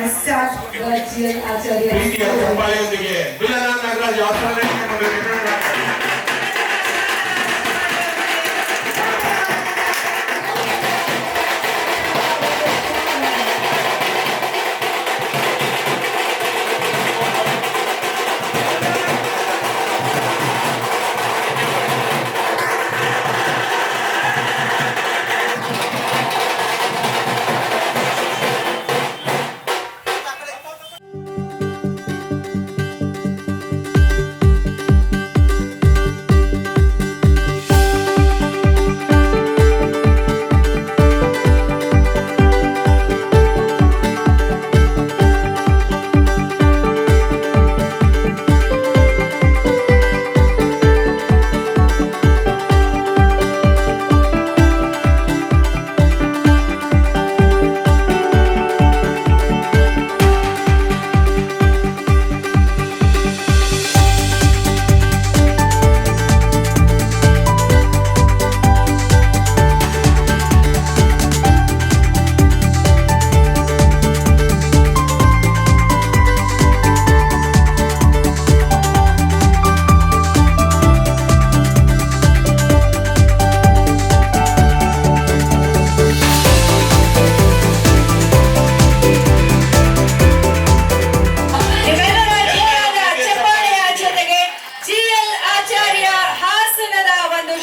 and start the GL Acharya.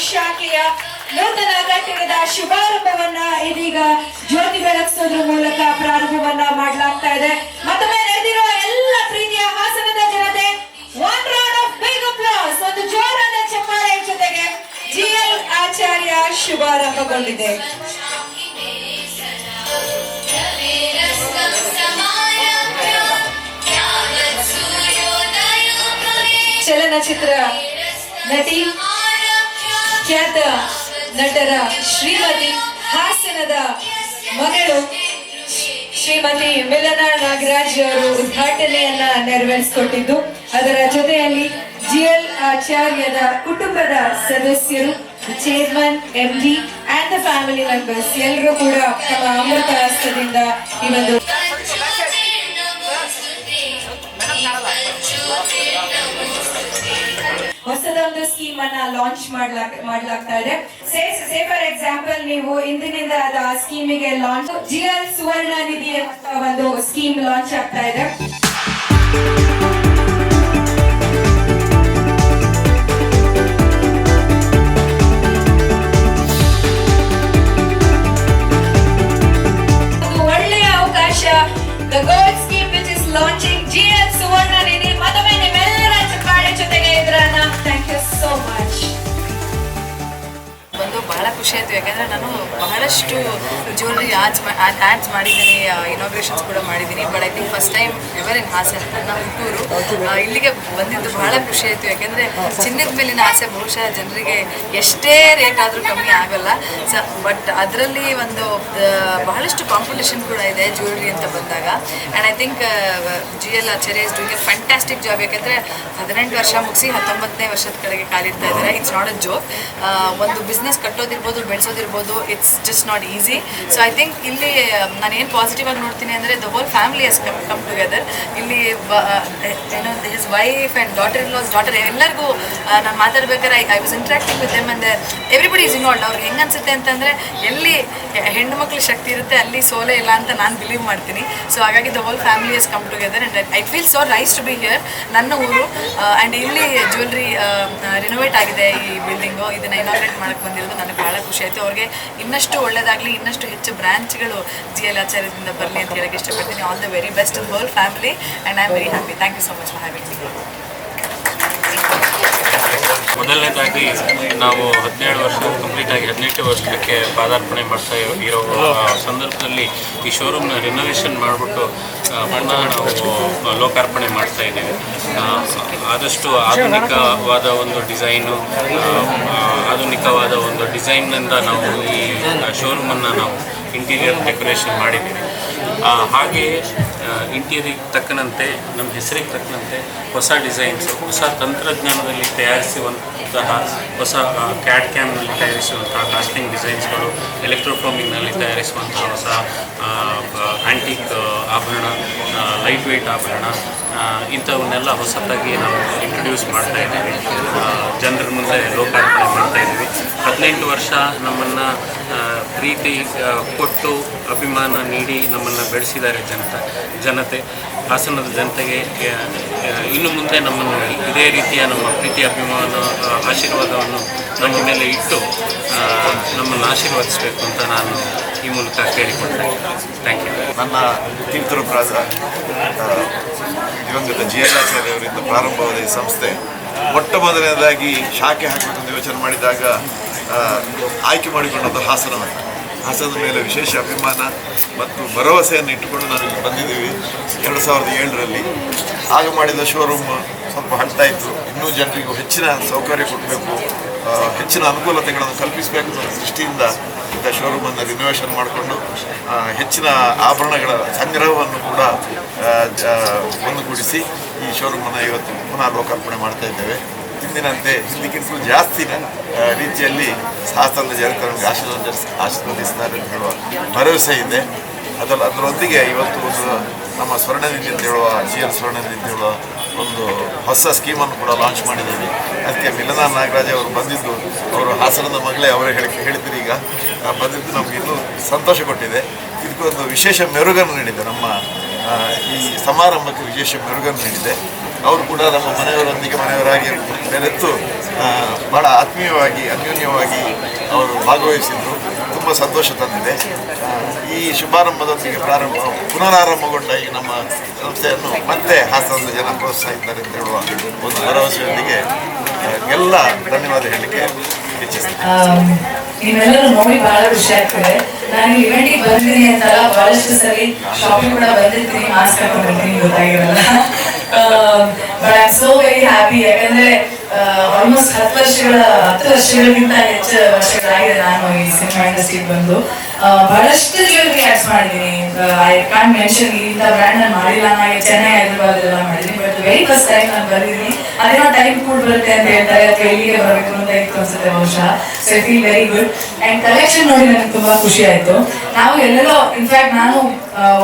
ಶಾಖೆಯ ನೂತನ ಕಟ್ಟಡದ ಶುಭಾರಂಭವನ್ನ ಇದೀಗ ಜ್ಯೋತಿ ಬೆಳಗಿಸೋದ್ರ ಮೂಲಕ ಪ್ರಾರಂಭವನ್ನ ಮಾಡಲಾಗ್ತಾ ಇದೆ. ಮತ್ತೊಮ್ಮೆ ನೆರೆದಿರುವ ಎಲ್ಲ ಪ್ರೀತಿಯ ಹಾಸನದ ಜನತೆ ಒನ್ ರೌಂಡ್ ಆಫ್ ಬಿಗ್ ಒಂದು ಜೋರಾದ ಚಪ್ಪಾಳೆ ಜೊತೆಗೆ ಜಿಎಲ್ ಆಚಾರ್ಯ ಶುಭಾರಂಭಗೊಂಡಿದೆ. ಚಲನಚಿತ್ರ ನಟಿ ಖ್ಯಾತ ನಟರ ಶ್ರೀಮತಿ ಹಾಸನದ ಮಗಳು ಶ್ರೀಮತಿ ಮಿಲನ ನಾಗರಾಜ್ ಅವರು ಉದ್ಘಾಟನೆಯನ್ನ ನೆರವೇರಿಸಿಕೊಟ್ಟಿದ್ದು. ಅದರ ಜೊತೆಯಲ್ಲಿ ಜಿಎಲ್ ಆಚಾರ್ಯದ ಕುಟುಂಬದ ಸದಸ್ಯರು chairman M D and the family members ಎಲ್ಲರೂ ಕೂಡ ತಮ್ಮ ಅಮೃತ ಹಸ್ತದಿಂದ ಈ ಒಂದು ಹೊಸದೊಂದು ಸ್ಕೀಮ್ ಅನ್ನ ಲಾಂಚ್ ಮಾಡ್ಲಾಗ್ತಾ ಇದೆ. ಸೇ ಫಾರ್ ಎಕ್ಸಾಂಪಲ್ ನೀವು ಇಂದಿನಿಂದ ಅದು ಆ ಸ್ಕೀಮಿಗೆ launch G L Suvarna Nidhi ಅಂತ ಒಂದು ಸ್ಕೀಮ್ ಲಾಂಚ್ ಆಗ್ತಾ ಇದೆ. ಇನಾಗ್ರೇಷನ್ಸ್ ಕೂಡ ಮಾಡಿದ್ದೀನಿ. But I think first time ever in Hassan ನನ್ನ ಹುಟ್ಟೂರು. ಇಲ್ಲಿಗೆ ಬಂದಿದ್ದು ಬಹಳ ಖುಷಿ ಆಯಿತು. ಯಾಕೆಂದರೆ ಚಿನ್ನದ ಮೇಲಿನ ಆಸೆ ಬಹುಶಃ ಜನರಿಗೆ ಎಷ್ಟೇ ರೇಟ್ ಆದರೂ ಕಮ್ಮಿ ಆಗಲ್ಲ. ಸ ಬಟ್ ಅದರಲ್ಲಿ ಒಂದು ಬಹಳಷ್ಟು ಕಾಂಪಿಟೇಷನ್ ಕೂಡ ಇದೆ ಜ್ಯುವೆಲ್ರಿ ಅಂತ ಬಂದಾಗ. And I think G L Acharya is doing a fantastic job ಯಾಕೆಂದರೆ ಹದಿನೆಂಟು ವರ್ಷ ಮುಗಿಸಿ ಹತ್ತೊಂಬತ್ತನೇ ವರ್ಷದ ಕಡೆಗೆ ಕಾಲಿಡ್ತಾ ಇದ್ದಾರೆ. ಇಟ್ಸ್ ನಾಟ್ ಅ ಜೋಕ್ ಒಂದು ಬಿಸ್ನೆಸ್ ಕಟ್ಟೋದಿರ್ಬೋದು, ಬೆಳೆಸೋದಿರ್ಬೋದು it's just not easy so I think ಇಲ್ಲಿ ನಾನು ಏನು ಪಾಸಿಟಿವ್ ಆಗಿ ನೋಡ್ತೀನಿ ಅಂದರೆ the whole family as come come together ಇಲ್ಲಿ ಏನೋ his wife and daughter in law's daughter ಎಲ್ಲರಿಗೂ ನಾನು ಮಾತಾಡ್ಬೇಕಾದ್ರೆ I I was interacting with them ಅಂದರೆ ಎವ್ರಿಬಡಿ ಇಸ್ ಇನ್ವಾಲ್ಡ್ ಅವ್ರಿಗೆ ಹೆಂಗೆ ಅನ್ಸುತ್ತೆ ಅಂತಂದರೆ, ಎಲ್ಲಿ ಹೆಣ್ಣು ಮಕ್ಳ ಶಕ್ತಿ ಇರುತ್ತೆ ಅಲ್ಲಿ ಸೋಲೆ ಇಲ್ಲ ಅಂತ ನಾನು ಬಿಲೀವ್ ಮಾಡ್ತೀನಿ. ಸೊ ಹಾಗಾಗಿ the whole family as come together and I feel so nice to be here ನನ್ನ ಊರು ಆ್ಯಂಡ್ ಇಲ್ಲಿ ಜ್ಯುವೆಲ್ರಿ ರಿನೋವೇಟ್ ಆಗಿದೆ ಈ ಬಿಲ್ಡಿಂಗು ಇದನ್ನ ಇನಾಗ್ರೇಟ್ ಮಾಡಕ್ಕೆ ಬಂದಿರೋದು ನನಗೆ ಭಾಳ ಖುಷಿ ಆಯಿತು. ಅವ್ರಿಗೆ ಇನ್ನಷ್ಟು ಒಳ್ಳೇದಾಗಲಿ, ಇನ್ನಷ್ಟು ಹೆಚ್ಚು ಬ್ರಾಂಚ್ಗಳು ಜಿ ಎಲ್ ಆಚಾರ್ಯದಿಂದ ಬರಲಿ ಅಂತ ಹೇಳಕ್ಕೆ ಇಷ್ಟಪಡ್ತೀನಿ. All the very best whole family and I am very happy thank you so much ಮೊದಲನೇದಾಗಿ ನಾವು ಹದಿನೇಳು ವರ್ಷ ಕಂಪ್ಲೀಟ್ ಆಗಿ ಹದಿನೆಂಟು ವರ್ಷಕ್ಕೆ ಪಾದಾರ್ಪಣೆ ಮಾಡ್ತಾ ಇರೋ- ಸಂದರ್ಭದಲ್ಲಿ ಈ ಶೋರೂಮ್ನ ರಿನೋವೇಷನ್ ಮಾಡಿಬಿಟ್ಟು ಪುನಃ ನಾವು ಲೋಕಾರ್ಪಣೆ ಮಾಡ್ತಾ ಇದ್ದೀವಿ. ಆದಷ್ಟು ಆಧುನಿಕವಾದ ಒಂದು ಡಿಸೈನು ಆಧುನಿಕವಾದ ಒಂದು ಡಿಸೈನ್ನಿಂದ ನಾವು ಈ ಶೋರೂಮನ್ನು ನಾವು ಇಂಟೀರಿಯರ್ ಡೆಕೋರೇಷನ್ ಮಾಡಿದ್ದೀವಿ. ಆ, ಹಾಗೆಯೇ ಇಂಟೀರಿಯರ್ಗೆ ತಕ್ಕನಂತೆ ನಮ್ಮ ಹೆಸರಿಗೆ ತಕ್ಕನಂತೆ ಹೊಸ ಡಿಸೈನ್ಸ್ ಹೊಸ ತಂತ್ರಜ್ಞಾನದಲ್ಲಿ ತಯಾರಿಸುವಂತಹ ಹೊಸ ಕ್ಯಾಡ್ ಕ್ಯಾಮ್ನಲ್ಲಿ ತಯಾರಿಸುವಂತಹ ಕಾಸ್ಟಿಂಗ್ ಡಿಸೈನ್ಸ್ಗಳು ಎಲೆಕ್ಟ್ರೋಫೋಮಿಂಗ್ನಲ್ಲಿ ತಯಾರಿಸುವಂತಹ ಹೊಸ ಆ್ಯಂಟಿಕ್ ಆಭರಣ ಲೈಟ್ ವೆಯ್ಟ್ ಆಭರಣ ಇಂಥವನ್ನೆಲ್ಲ ಹೊಸತಾಗಿ ನಾವು ಇಂಟ್ರೊಡ್ಯೂಸ್ ಮಾಡ್ತಾ ಇದ್ದೀವಿ. ಜನರ ಮುಂದೆ ಲೋಕಾರ್ಪಣೆ ಮಾಡ್ತಾ ಇದ್ದೀವಿ. ಹದಿನೆಂಟು ವರ್ಷ ನಮ್ಮನ್ನು ಪ್ರೀತಿ ಕೊಟ್ಟು ಅಭಿಮಾನ ನೀಡಿ ನಮ್ಮನ್ನು ಬೆಳೆಸಿದ್ದಾರೆ ಜನತೆ ಜನತೆ. ಹಾಸನದ ಜನತೆಗೆ ಇನ್ನು ಮುಂದೆ ನಮ್ಮನ್ನು ಇದೇ ರೀತಿಯ ನಮ್ಮ ಪ್ರೀತಿ ಅಭಿಮಾನ ಆಶೀರ್ವಾದವನ್ನು ನಮ್ಮ ಮೇಲೆ ಇಟ್ಟು ನಮ್ಮನ್ನು ಆಶೀರ್ವದಿಸಬೇಕು ಅಂತ ನಾನು ಈ ಮೂಲಕ ಕೇಳಿಕೊಳ್ತೇನೆ. ಥ್ಯಾಂಕ್ ಯು ನನ್ನ ತೀರ್ಥರುಪರಾದ ದಿವಂಗತ ಜಿ ಎಲ್ ಆಚಾರ್ಯವರಿಂದ ಪ್ರಾರಂಭವಾದ ಈ ಸಂಸ್ಥೆ, ಮೊಟ್ಟ ಮೊದಲನೇದಾಗಿ ಶಾಖೆ ಹಾಕಬೇಕಂತ ಯೋಚನೆ ಮಾಡಿದಾಗ ಆಯ್ಕೆ ಮಾಡಿಕೊಂಡಂಥ ಹಾಸನವನ್ನು ಹಾಸನದ ಮೇಲೆ ವಿಶೇಷ ಅಭಿಮಾನ ಮತ್ತು ಭರವಸೆಯನ್ನು ಇಟ್ಟುಕೊಂಡು ನಾನು ಬಂದಿದ್ದೀವಿ ಎರಡು ಸಾವಿರದ ಏಳರಲ್ಲಿ. ಆಗ ಮಾಡಿದ ಶೋರೂಮ್ ಸ್ವಲ್ಪ ಹಳ್ತಾ ಇತ್ತು. ಇನ್ನೂ ಜನರಿಗೂ ಹೆಚ್ಚಿನ ಸೌಕರ್ಯ ಕೊಡಬೇಕು ಹೆಚ್ಚಿನ ಅನುಕೂಲತೆಗಳನ್ನು ಕಲ್ಪಿಸಬೇಕು ಅನ್ನೋ ದೃಷ್ಟಿಯಿಂದ ಇಂಥ ಶೋರೂಮನ್ನು ರಿನೋವೇಷನ್ ಮಾಡಿಕೊಂಡು ಹೆಚ್ಚಿನ ಆಭರಣಗಳ ಸಂಗ್ರಹವನ್ನು ಕೂಡ ಒಂದುಗೂಡಿಸಿ ಈ ಶೋರೂಮನ್ನು ಇವತ್ತು ಪುನಃ ಲೋಕಾರ್ಪಣೆ ಮಾಡ್ತಾ ಇದ್ದೇವೆ. ಹಿಂದಿನಂತೆ ಹಿಂದಿಗಿಂತಲೂ ಜಾಸ್ತಿ ಆ, ರೀತಿಯಲ್ಲಿ ಶಾಸ್ತ್ರದ ಜನತೆ ಆಶೀರ್ವಾದ ಆಶೀರ್ವದಿಸ್ತಾರೆ ಅಂತ ಹೇಳುವ ಭರವಸೆ ಇದೆ. ಅದರ ಅದರೊಂದಿಗೆ ಇವತ್ತು ಒಂದು ನಮ್ಮ ಸ್ವರ್ಣನಿಧಿ ಅಂತ ಹೇಳುವ ಜಿ ಎಲ್ ಸ್ವರ್ಣನಿಧಿ ಅಂತ ಹೇಳುವ ಒಂದು ಹೊಸ ಸ್ಕೀಮನ್ನು ಕೂಡ ಲಾಂಚ್ ಮಾಡಿದ್ದೀವಿ. ಅದಕ್ಕೆ ಮಿಲನ ನಾಗರಾಜ್ ಅವರು ಬಂದಿದ್ದು ಅವರು ಹಾಸನದ ಮಗಳೇ ಅವರೇ ಹೇಳಿ ಹೇಳಿದ್ರು ಈಗ. ಬಂದಿದ್ದು ನಮಗೆ ಇನ್ನೂ ಸಂತೋಷ ಕೊಟ್ಟಿದೆ. ಇದಕ್ಕೊಂದು ವಿಶೇಷ ಮೆರುಗನ್ನು ನೀಡಿದೆ ನಮ್ಮ ಈ ಸಮಾರಂಭಕ್ಕೆ ವಿಶೇಷ ಮೆರುಗನ್ನು ನೀಡಿದೆ. ಅವರು ಕೂಡ ನಮ್ಮ ಮನೆಯವರೊಂದಿಗೆ ಮನೆಯವರಾಗಿ ನೆನೆತ್ತು ಬಹಳ ಆತ್ಮೀಯವಾಗಿ, ಅನ್ಯೋನ್ಯವಾಗಿ ಅವರು ಭಾಗವಹಿಸಿದ್ರು. ತುಂಬ ಸಂತೋಷ ತಂದಿದೆ. ಈ ಶುಭಾರಂಭದೊಂದಿಗೆ ಪ್ರಾರಂಭ, ಪುನರಾರಂಭಗೊಂಡ ಈ ನಮ್ಮ ಸಂಸ್ಥೆಯನ್ನು ಮತ್ತೆ ಹಾಸನದ ಜನ ಪ್ರೋತ್ಸಾಹಿಸ್ತಾರೆ ಅಂತ ಹೇಳುವ ಒಂದು ಭರವಸೆಯೊಂದಿಗೆ ಎಲ್ಲ ಧನ್ಯವಾದ ಇಚ್ಛಿಸ್ತೇನೆ. ನೀವೆಲ್ಲರೂ ನೋಡಿ ಬಹಳ ಖುಷಿ ಆಗ್ತದೆ. ನಾನು ಇವೆಂಟಿಗೆ ಬಂದಿದ್ದೀನಿ ಅಂತಲ್ಲ, ಬಹಳಷ್ಟು ಸರಿ ಶಾಪಿಂಗ್ ಕೂಡ ಬಂದಿರ್ತೀನಿ ಮಾಸ್ಕ್ ಹಾಕೊಂಡಿರ್ತೀನಿ, ಗೊತ್ತಾಗಿರಲ್ಲ. But I so very happy ಯಾಕಂದ್ರೆ ಆಲ್ಮೋಸ್ಟ್ ಹತ್ತು ವರ್ಷಗಳ ಹತ್ತು ವರ್ಷಗಳಿಗಿಂತ ಹೆಚ್ಚು ವರ್ಷಗಳಾಗಿದೆ ನಾನು ಈ ಸಿನಿಮಾ ಇಂಡಸ್ಟ್ರಿಗೆ ಬಂದು. ಆ, ಬಹಳಷ್ಟು ಜ್ಯುವೆಲ್ರಿ ರಿಯಾಕ್ಟ್ ಮಾಡಿದ್ದೀನಿ. ಐ ಕಾಂಟ್ ಮೆನ್ಷನ್ ಇಂಥ ಬ್ರ್ಯಾಂಡ್ ನಾನು ಮಾಡಿಲ್ಲ ನಾನು ಚೆನ್ನೈ ಹೈದರಾಬಾದ್ ಎಲ್ಲ ಮಾಡಿದ್ದೀನಿ. ವೆರಿ ಫಸ್ಟ್ ಟೈಮ್ ನಾನು ಬಂದಿದ್ದೀನಿ ಅದೇನೋ ಟೈಮ್ ಕೂಡ ಬರುತ್ತೆ ಅಂತ ಹೇಳ್ತಾರೆ ಅಥವಾ ಎಲ್ಲಿಗೆ ಬರಬೇಕು ಅಂತ ಇತ್ತು ಅನ್ಸುತ್ತೆ ಬಹುಶಃ so I feel very good and collection ನೋಡಿ ನನಗೆ ತುಂಬಾ ಖುಷಿ ಆಯ್ತು. ನಾವು ಎಲ್ಲೆಲ್ಲೋ ಇನ್ಫ್ಯಾಕ್ಟ್ ನಾನು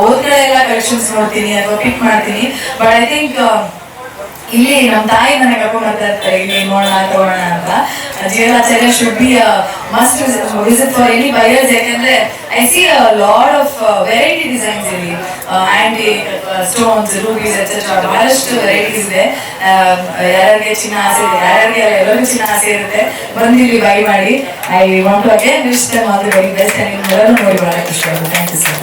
ಹೋದ ಕಡೆ ಎಲ್ಲ ಕಲೆಕ್ಷನ್ಸ್ ನೋಡ್ತೀನಿ, ಅಥವಾ ಪಿಕ್ ಮಾಡ್ತೀನಿ. ಬಟ್ ಐ ಥಿಂಕ್ ಇಲ್ಲಿ ನಮ್ಮ ತಾಯಿ ನನಗೆ ಕರ್ಕೊಂಡು ಬರ್ತಾ ಇರ್ತಾರೆ ಇಲ್ಲಿ ನೋಡೋಣ ತಗೋಣ ಅಂತ. Jeevanacharya should be must visit for any buyers ಯಾಕಂದ್ರೆ I see lot of variety designs ಇಲ್ಲಿ. ಆಂಟಿ ಸ್ಟೋನ್ಸ್ ರೂಬೀಸ್ ಎಕ್ಸೆಟ್ರಾ ಬಹಳಷ್ಟು ವೆರೈಟೀಸ್ ಇದೆ. ಯಾರಿಗೆ ಚಿನ್ನ ಆಸೆ ಇದೆ ಯಾರಿಗೆ ಎಲ್ಲರಿಗೂ ಚಿನ್ನ ಆಸೆ ಇರುತ್ತೆ, ಬಂದು ಇಲ್ಲಿ ಬೈ ಮಾಡಿ. I want to again wish them all the very best and ನಿಮ್ಮೆಲ್ಲರೂ ನೋಡಿ ಬಹಳ ಖುಷಿ ಆಗುತ್ತೆ. Thank you so